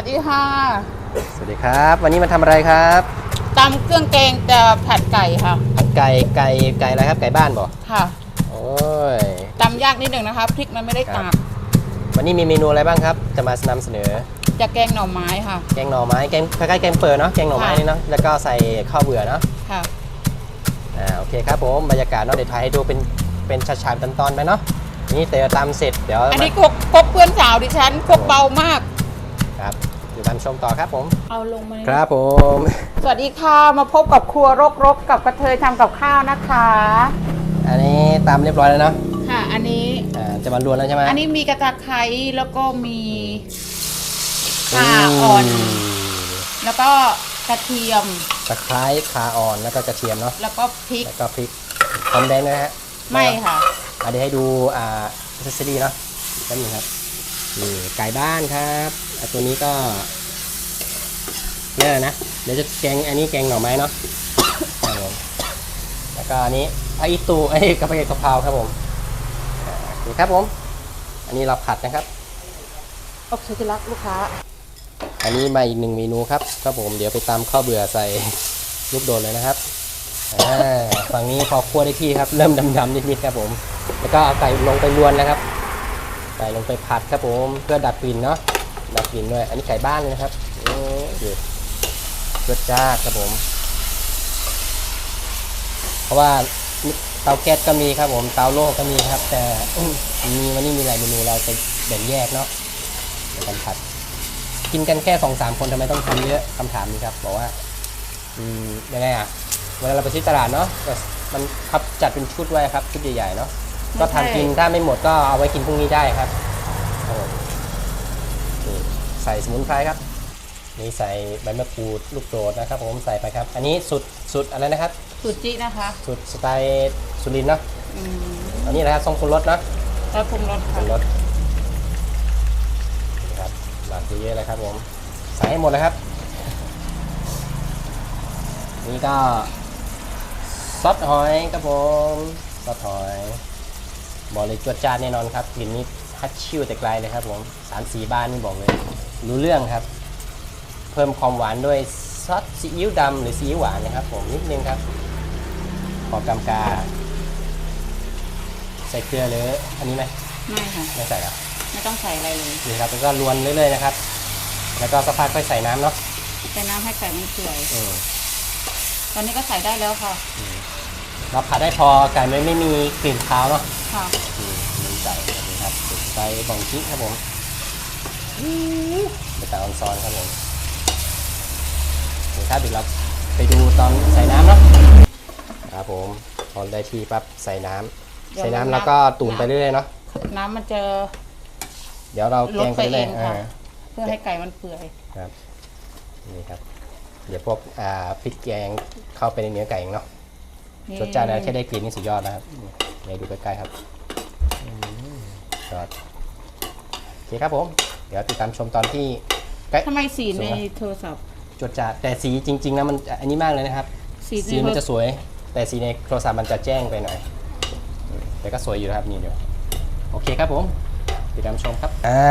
วัสดีค่ะสวัสดีครับ วันนี้มาทำอะไรครับตำเครื่องแกงจะผัดไก่ค่ะผัดไก่ไก่ไก่อะไรครับไก่บ้านบ่ค่ะโอ้ย ตำยากนิดหนึ่งนะคะพริกมันไม่ได้ครัตาบกวันนี้มีเมนูอะไรบ้างครับ จะมานำเสนอ จะแกงหน่อไม้ค่ะ แกงหน่อไม้แกงคล้ายๆแกงเปิดเนาะแกงหน่อไม้ค่ะนี่เนาะแล้วก็ใส่ข้าวเบื่อเนาะค่ะอ่าโอเคครับผมบรรยากาศเนาะเดี๋ยวถ่ายให้ดูเป็นเป็นฉากๆตอนๆไปเนาะนี่เตะตามเสร็จเดี๋ยวอันมานี้กกกกเพื่อนสาวดิฉันกกเบามาก ครับเดี๋ยวตามชมต่อครับผม เอาลงมาเลยครับผม สวัสดีค่ะ มาพบกับครัวรกรกกับกระเทยทำกับข้าวนะคะ อันนี้ตามเรียบร้อยแล้วเนาะค่ะ อันนี้ อ่าจะมารวนแล้วใช่ไหมอันนี้มีกระตะไคร้แล้วก็มีข่าอ่อน มแล้วก็กระเทียม ตะไคร้ขาอ่อนแล้วก็กระเทียมเนาะแล้วก็พริก แล้วก็พริกหอมแดงด้วยนะฮะไม่ค่ะอะเดี๋ยวให้ดูอ่าเซสซอรี่เนาะนั่นเองครับนี่ไก่บ้านครับอะ ตัวนี้ก็เนี่ยนะ เดี๋ยวจะแกงอันนี้แกงหน่อไม้เนาะครับผมแล้วก็อันนี้ไอตูไอ้ยกระเพราะเพราครับผมอ่าโอเคครับผม อันนี้เราผัดนะครับโอเคที่รักลูกค้า อันนี้มาอีกหนึ่งเมนูครับครับผมเดี๋ยวไปตามข้าวเบื่อใส่ลูกโดดเลยนะครับอ่าฝั่งนี้พอคั่วได้ที่ครับ เริ่มดำๆนิดๆครับผม แล้วก็เอาไก่ลงไปรวนนะครับไก่ลงไปผัดครับผมเพื่อดับกลิ่นเนาะ ดับกลิ่นด้วย อันนี้ไก่บ้านเลยนะครับโอ้ยรสจ้าครับผม เพราะว่าเตาแก๊สก็มีครับผม เตาโล่ก็มีครับ แต่มีวันนี้มีหลายเมนูเราจะแบ่งแยกเนาะในการผัด กินกันแค่สองสามคนทำไมต้องทำเยอะคำถามนี้ครับ บอกว่า อืมยังไงอะเวลาเราไปซื้อตลาดเนาะมันครับจัดเป็นชุดไว้ครับชุดใหญ่ๆเนาะก็ทำกินถ้าไม่หมดก็เอาไว้กินพรุ่งนี้ได้ครับ ส่สมุนไพรครับนี่ใส่ใบมะกรูดลูกโดดนะครับ ผมใส่ไปครับ อันนี้สุดสุดอะไรนะครับสุจินะคะสุดสไตล์สุรินทร์เนาะอืมอันนี้นะครับส้มคุรสเนาะแล้วปรุงรสคุค่ะรสนี่ครับหมักเยอะๆเลยครับผมใส่ให้หมดเลยครับ นี่ก็ซอสหอยครับผมซอสหอยบอกเลยจวดจานแน่นอนครับกลิ่นนี้ ฮัดชิวแต่ไกลเลยครับผมสามสีบ้านนี่บอกเลย รู้เรื่องครับ เพิ่มความหวานด้วยซอสซีอิ๊วดำหรือซีอิ๊วหวานนะครับ ผมนิดนึงครับขอกำกา ใส่เกลือหรืออันนี้ไหมไม่ค่ะ ไม่ใส่ครับไม่ต้องใส่อะไรเลยนี่ครับแล้วก็รวนเรื่อยๆนะครับ แล้วก็สักพักค่อยใส่น้ำเนาะใส่น้ำให้ไก่มันเปื่อยอืมตอนนี้ก็ใส่ได้แล้วค่ะ เราผัดได้พอไก่ไม่ไม่มีกลิ่นคาวเนาะค่ะ อืมมีไก่นี่ครับใส่บองชิครับผมไปตาออนซอนครับผมนี่ครับเดี๋ยวเราไปดูตอนใส่น้ำเนาะครับผมพอได้ที่ปั๊บใส่น้ำเดี๋ยวใส่น้ำน้ำแล้วก็ตุ่นไปเรื่อยๆเนาะน้ำมันจะ เดี๋ยวเราแกงไปเรื่อยลดไปเองๆค่ะอ่าเพื่อให้ไก่มันเปื่อยครับนี่ครับ เดี๋ยวพวกอ่าพริกแกงเข้าไปในเนื้อไก่เองเนาะนี่รสชาตินะแค่ได้กลิ่นนี่สุดยอดนะครับนี่เดี๋ยวดูใกล้ๆครับอืมยอดโอ เคครับผม เดี๋ยวติดตามชมตอนที่ใกล้ทำไมสีสในวยโทรศัพท์จดจาดแต่สีจริงๆนะมันอันนี้มากเลยนะครับสีสีมันจะสวย แต่สีในโทรศัพท์มันจะแจ้งไปหน่อยอืมแต่ก็สวยอยู่นะครับนี่เดี๋ยวโอเคครับผมติดตามชมครับอ่า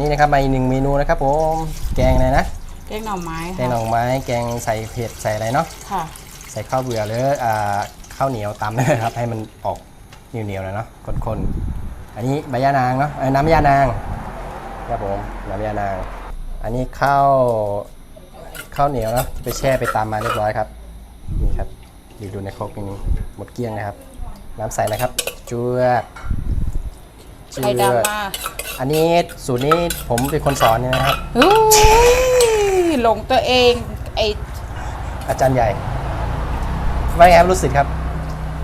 นี่นะครับมาอีกหนึ่งเมนูนะครับผม แกงอะไรนะแกงหน่อไม้แกงหน่อไม้ แกงใส่เผ็ดใส่อะไรเนาะค่ะ ใส่ข้าวเบื่อหรืออ่าข้าวเหนียวตำนะครับให้มันออกเหนียวๆหน่อยเนาะคนๆ อันนี้ใบยานางเนาะเอ้ยน้ำยานางครับผมน้ำยานาง อันนี้ข้าวข้าวเหนียวเนาะไปแช่ไปตำมาเรียบร้อยครับนี่ครับดูดูในครกนี่หมดเกลี้ยงนะครับ น้ำใส่นะครับจวดจไข่วดดำมากอันนี้สูตรนี้ผมเป็นคนสอนเนี่ยนะครับอู้ยหลงตัวเองไออาจารย์ใหญ่ว่าไงครับรู้สึกครับ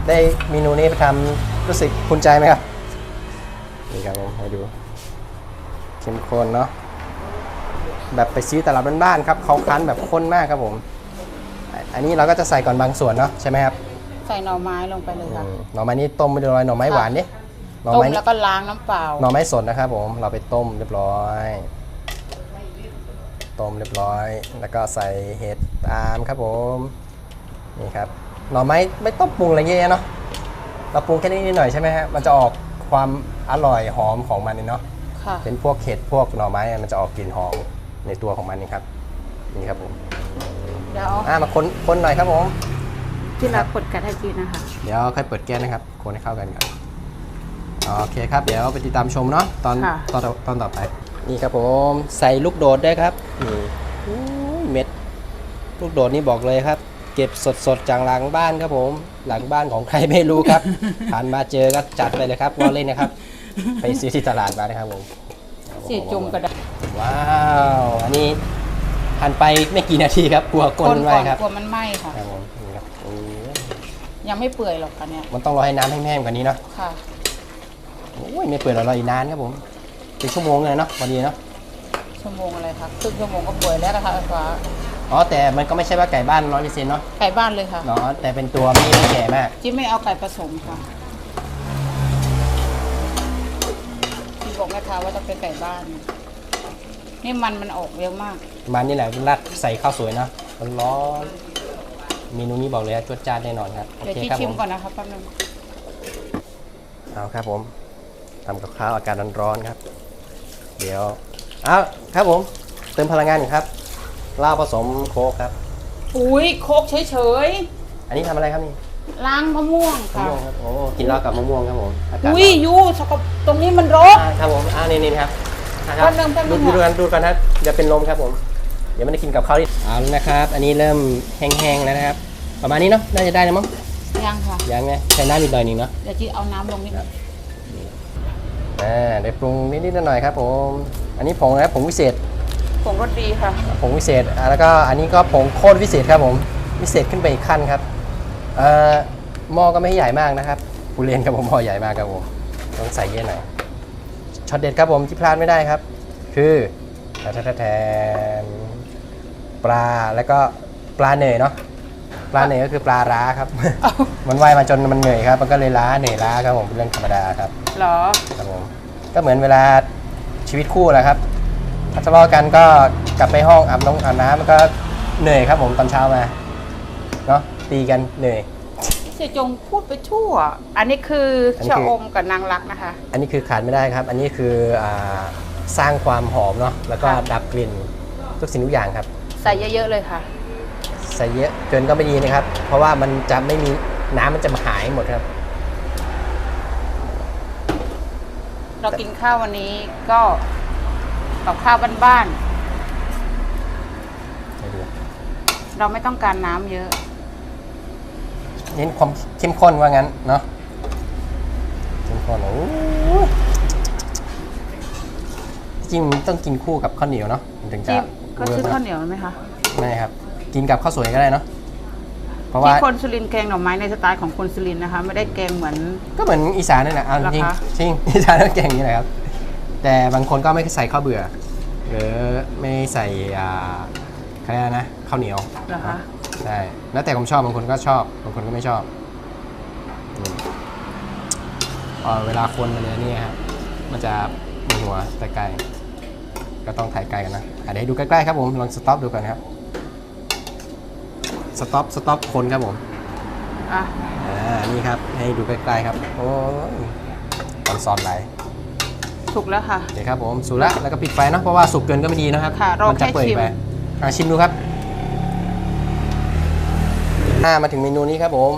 ได้เมนูนี้ไปทำรู้สึกภูมิใจไหมครับ นี่ครับผมให้ดูเข้มข้นเนาะแบบไปซื้อตลาดบ้านๆครับเขาคั้นแบบข้นมากครับผมอะอันนี้เราก็จะใส่ก่อนบางส่วนเนาะใช่ไหมครับใส่หน่อไม้ลงไปเลยอืค่ะมหน่อไม้นี่ต้มไปเรียบร้อยหน่อไม้หวานดิหน่อต้มไม้แล้วก็ล้างน้ำเปล่าหน่อไม้สดนะครับผมเราไปต้มเรียบร้อย ต้มเรียบร้อย แล้วก็ใส่เห็ดตามครับผมนี่ครับหน่อไม้ไม่ต้องปรุงอะไรเยอะแยะเนาะเราปรุงแค่นี้นิดหน่อยใช่ไหมฮะมันจะออก ความอร่อยหอมของมันนี่เนาะค่ะ เป็นพวกเห็ดพวกหน่อไม้อะมันจะออกกลิ่นหอมในตัวของมันนี่ครับนี่ครับผมเดี๋ยวอ่ามาคนคนหน่อยครับผม ที่รักกดกัดให้จีนะคะ เดี๋ยวค่อยเปิดแก๊สนะครับ คนให้เข้ากันก่อนโอเคครับ เดี๋ยวไปติดตามชมเนาะตอนค่ะ ตอนตอนต่อไป นี่ครับผมใส่ลูกโดดได้วยครับนี่อู้ยเม็ด ลูกโดดนี่บอกเลยครับ เก็บสดๆจากหลังบ้านครับผม หลังบ้านของใครไม่รู้ครับ ผ่านมาเจอก็จัดไปเลยครับวอลเล่นนะครับ ไปซื้อที่ตลาดมานะครับผมเสียจุ่มกระดาษว้าวอันนี้หั่นไปไม่กี่นาทีครับกลัวก้นมันไหมก่อนครับกลัวมันไหม้ค่ะครับผมนี่ครับโอ้ยยังไม่เปื่อยหรอกค่ะเนี่ยมันต้องรอให้น้ำแห้งๆกว่านี้เนาะค่ะโอ้ยไม่เปื่อยหรอกรออีกนานครับผมเป็นชั่วโมงเลยเนาะพอดีเนาะชั่วโมงอะไรคะครึ่งชั่วโมงก็เปื่อยแล้วนะคะไฟฟ้า อ๋อแต่มันก็ไม่ใช่ว่าไก่บ้านร้อยเปอร์เซ็นต์เนาะไก่บ้านเลยค่ะ เนาะแต่เป็นตัวไม่ไม่แก่มาก จิ๊บไม่เอาไก่ผสมค่ะพี่บอกแม่ค้าว่าจะเป็นไก่บ้าน นี่มันมันออกเร็วมากประมันนี่แหละรัดใส่ข้าวสวยเนาะร้อนๆเมนูนี้บอกเลยว่าจวดจ้าดแน่นอนครับโอเดี๋ยวเคที่ครับชิผมมก่อนนะคะแป๊บนึงเอาครับผมทำกับข้าวอากาศร้อนๆครับ เดี๋ยวเอาครับผม เติมพลังงานอยู่ครับ เหล้าผสมโค้กครับ อุ้ยโคกเฉยอันนี้ทำอะไรครับนี่ๆล้างมะม่วงมะค่ะ ม่วงครับโอ้กินเหล้ากับมะม่วงครับผมอากาศอุ้ยยูสกปรกตรงนี้มันรก อ่าครับผมอ่านี่นี่ครับนะครัแป๊บนึงแป๊บนึดูง ดูค่ะกันดูกันนะเดี๋ยวเป็นลมครับผม เดี๋ยวไม่ได้กินกับข้าวดิเอาแล้วนะครับ อันนี้เริ่มแห้งๆแล้วนะครับ ประมาณนี้เนาะน่าจะได้แล้วมั้งยังค่ะ ยังไงใช้น้ำอีกหน่อยหนึงเนาะ เดี๋ยวจีเอาน้ำลงนิดนึงอ่าเดี๋ยวปรุงนิดๆหน่อยๆครับผม อันนี้ผงนะครับผงวิเศษ ผงรสดีค่ะ ผงวิเศษอ่าแล้วก็อันนี้ก็ผงโคตรวิเศษครับผมวิเศษขึ้นไปอีกขั้นครับเอ่อหม้อก็ไม่ใหญ่มากนะครับผู้เรียนครับผมหม้อใหญ่มากครับผมต้องใส่เยอะหน่อยช็อตเด็ดครับผมที่พลาดไม่ได้ครับ คือแทนแทนปลาแล้วก็ปลาเหนื่อยเนาะปลาเหนื่อยก็คือปลาร้าครับ มันว่ายมาจนมันเหนื่อยครับ มันก็เลยล้าเหนื่อยล้าครับผมเป็นเรื่องธรรมดาครับเหรอ ครับผมก็เหมือนเวลาชีวิตคู่แหละครับถ้า ทะเลาะกันก็กลับไปห้องอาบน้ำอาบน้ำมันก็เหนื่อยครับผมตอนเช้ามาเนาะตีกันเหนื่อย เสียจงพูดไปทั่ว อันนี้คืออนนี้ชะคืออมกับนางรักนะคะ อันนี้คือขาดไม่ได้ครับ อันนี้คืออาสร้างความหอมเนาะแล้วก็ครับดับกลิ่นทุกสิ่งทุกอย่างครับ ใส่เยอะๆเลยค่ะ ใส่เยอะเกินก็ไม่ดีนะครับ เพราะว่ามันจะไม่มีน้ำมันจะหายหมดครับ เรากินข้าววันนี้ก็ กับข้าวบ้านให้ดูๆเราไม่ต้องการน้ำเยอะ เน้นความเข้มข้นว่างั้นเนาะเข้มข้นโอ้ยจริงๆมันต้องกินคู่กับข้าวเหนียวเนาะมันถึงจะจิ๊บก็ซื้อเวิร์กข้าวเนอะเหนียวไหมคะไม่ครับ กินกับข้าวสวยก็ได้เนาะเพราะว่า ที่คนสุรินทร์แกงหน่อไม้ในสไตล์ของคนสุรินทร์นะคะ ไม่ได้แกงเหมือน ก็เหมือนอีสานนั่นแหละเอาจริงเหรอคะ จริง อีสานก็เก่งอย่างนี้แหละครับ แต่บางคนก็ไม่ใส่ข้าวเบื่อ หรือไม่ใส่อ่าอะไรยกนะข้าวเหนียวเหรอคะ ใช่แล้วแต่ผมชอบบางคนก็ชอบบางคนก็ไม่ชอบอืมเอ่อเวลาคนมันเนี่ยนี่ครับมันจะมีหัวแต่ไกลก็ต้องถ่ายไกลกันนะอะเดี๋ยวให้ดูใกล้ๆครับผมลองสต็อปดูก่อนครับสต็อปสต็อปคนครับผม อะ อ่า นี่ครับ ให้ดูใกล้ๆครับ โอ้ยตอนซอนไหล ถูกแล้วค่ะ โอเคครับผมสุกแล้วแล้วก็ปิดไฟเนอะเพราะว่าสุกเกินก็ไม่ดีนะครับค่ะเรามัจะเปื่อยแค่ชิม ไปอะชิมดูครับอ่ามาถึงเมนูนี้ครับผม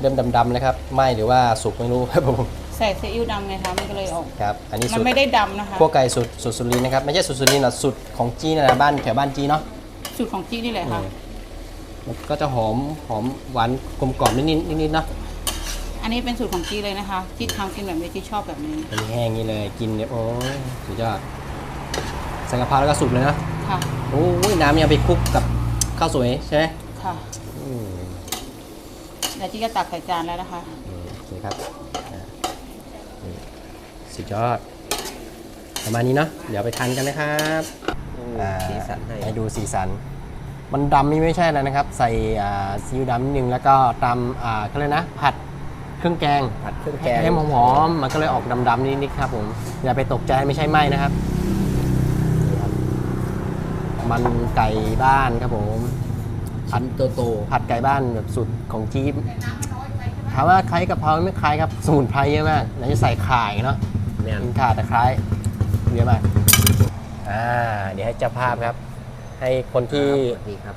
เริ่มดำๆเลยครับไหมหรือว่าสุกไม่รู้ครับผมใส่ซีอิ๊วดำไงคะมันก็เลยออก ครับอันนี้มัสุนดไม่ได้ดำนะคะ พวกไก่สุดสุดสุรินทร์นะครับไม่ใช่สุดสุรินทร์หรอกสุดของจีนนะบ้านแถวบ้านจีนเนาะสูตรของจี้นี่แหละค่ะมันก็จะหอมหอมหวานกลมกล่อมนิดๆนิดๆเนาะอั นนี้เป็นสูตรของจี้เลยนะคะจี้ทำกินแบบนี้จี้ชอบแบบนี้อันนี้แห้งนี่เลยกินเนี่ยโอ้ยสุดยอดใส่กะเพราแล้วก็สุกเลยนะค่ะโอ้ยน้ำยังไปคลุกกับข้าวสวยใช่ไหมค่ะอืมเดี๋ยวจี้จะตักใส่จานแล้วนะคะอืมโอเคครับอ่านี่สุดยอดประมาณนี้เนาะเดี๋ยวไปทานกันนะครับอ่าสีสันให้ ให้ดูสีสัน มันดำนี่ไม่ใช่แล้วนะครับ ใส่อ่าซีอิ๊วดำนิดนึงแล้วก็ตำอ่าเขาเรียกนะผัด เครื่องแกงผัดเครื่องแกงให้หอมๆมันก็เลยออกดำๆนิดๆครับผมอย่าไปตกใจไม่ใช่ไหมนะครับนี่ครับมันไก่บ้านครับผมชิ้นโตผัดไก่บ้านแบบสุดของจี๊บถามว่าคล้ายกะเพราไม่คล้ายครับสมุนไพรเยอะมากแล้วจะใส่ข่ายเนาะๆเนี่ยมีข่าตะไคร้เยอะมากอ่าเดี๋ยวให้เจ้าภาพครับ ให้คนที่สวัสดีครับ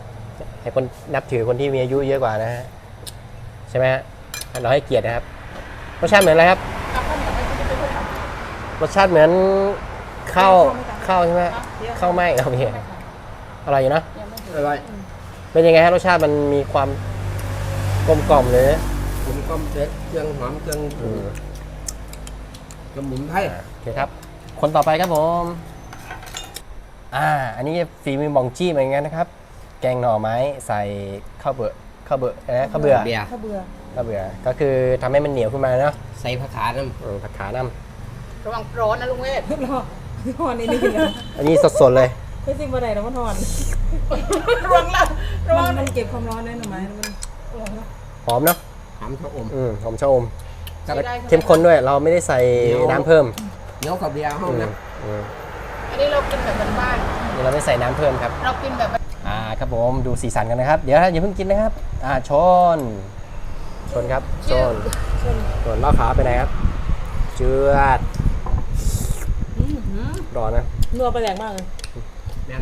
ให้คนนับถือคนที่มีอายุเยอะกว่านะฮะใช่ไหมฮะ เราให้เกียรตินะครับรสชาติเหมือนอะไรครับเอาข้าวเหนียวไปคุณไปคุณทรสชาติเหมือนข้าวำข้าวใช่ไหมอะเดี๋ยวข้าวไหม้ครับพี่อร่อยอยู่นะยังไม่ถึงอร่อยเป็นยังไงฮะรสชาติมันมีความกลมกล่อมเลยนะผมก็เด็ดเครื่องหอมเครื่องอืมสมุนไพรโอเคครับ คนต่อไปครับผม อ่า อันนี้ฝีมือหมองจี้เหมือนกันนะครับ แกงหน่อไม้ใส่ข้าวเบื่อข้าวเบื่ออะไรนะข้าวเบื่อเบียร์ข้าวเบื่อ ข้าวเบื่อก็คือทำให้มันเหนียวขึ้นมาเนาะใส่ผักขาน้อืมผักขาน้ระวังร้อนนะลุงเวทรอทอนนี่นี่เลยำอันนี้สดๆเลยไม่จริงบ่ได้แล้วมันทอนระวังละระวัมังนมันเก็บความร้อนได้หน่อไม้มันหอมเนาะำหอมชะอม อืมหอมชะอมครับเข้มข้นด้วยเราไม่ได้ใส่น้ำเพิ่มเหนียวกับเบียร์ห้องอืมนะอืมอันนี้เรากินแบบบ้านนี่เราไม่ใส่น้ำเพิ่มครับ ๆเรากินแบบ อ่าครับผมดูสีสันกันนะครับ เดี๋ยวอย่าเพิ่งกินนะครับ อ่าชน ชนครับชนชนล่อขาไปไหนครับเจือดร้อนนะนัวไปแรงมากเลยเนี่ย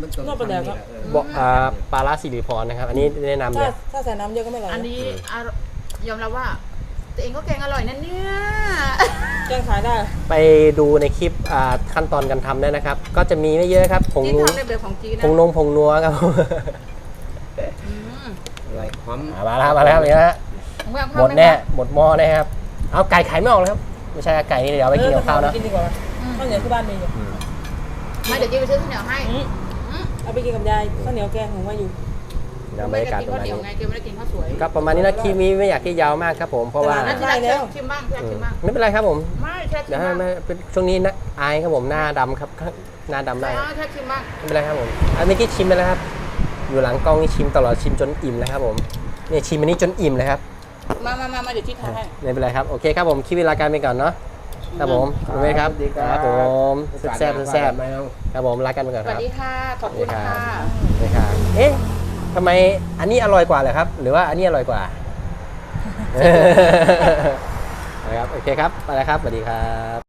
มันต้องนอกประเดี๋ยวครับเออบอกอ่าปลาลาสิริพรนะครับ อันนี้แนะนำเลถ้ายถ้าใส่น้ำเยอะก็ไม่อร่อยอันนี้อร่อยยอมรับว่าตัวเองก็แกงอร่อยนั่นเนี่ยแกงขายได้ ไปดูในคลิปอ่าขั้นตอนการทำได้นะครับ ก็จะมีไม่เยอะครับผงที่นัวทำในแบบของจีนนะผงนงผงนัวครับอืมอร่อยหอมอ่ามาแล้วครับมาแล้วครับนี่นะฮะ ผมว่าหมดแน่หมดหม้อแน่ครับเอาไก่ไข่ไม่ออกเลยครับไม่ใช่ไก่นี่เดี๋ยวเอาไปกินกับข้าวนะกินดีกว่าข้าวเหนียวที่บ้านมีอยู่ไม่เดี๋ยวจีไปซื้อข้าวเหนียวให้อืมอืมเอาไปกินกับยายข้าวเหนียวแกงของมาอยู่เดี๋ยวบรไม่รได้ยากาศกินประข้าวมาณเหนียวนี้ไงเกไม่ได้กินข้าวสวยก็ประมาณนี้นะคลิปนี้ไม่อยากที่ยาวมากครับ ผมเพราะว่านั่นที่รักเชิญชิมบ้างเพื่อนชิมบ้างไม่เป็นไรครับผมไม่แค่ชิเดี๋ยมวให้บ้างไม่เป็นช่วงนี้นะอายครับผมหน้าดำครับหน้าดำได้ไม่แค่ชิมบ้างไม่เป็นไรครับผมอันนี้กี้ชิมไปแล้วครับ อยู่หลังกล้องนี่ชิมตลอดชิมจนอิ่มแล้วครับผมเนี่ยชิมอันนี้จนอิ่มเลยครับ มามามามาเดี๋ยวที่ทานให้ ไม่เป็นไรครับ โอเคครับผมคลิปเวลาการไปก่อนเนาะครับผมคุณเวทครับครับ ผมแซ่บๆแซ่บไม่เอาๆครับผมลากันไปก่อนสควัสรับดีค่ะ ขอบคุณค่ะนี่ครับเอ๊ะทำไมอันนี้อร่อยกว่าเหรอครับ หรือว่าอันนี้อร่อยกว่า นะครับโอเคครับไปแล้วครับสวัสดีครับ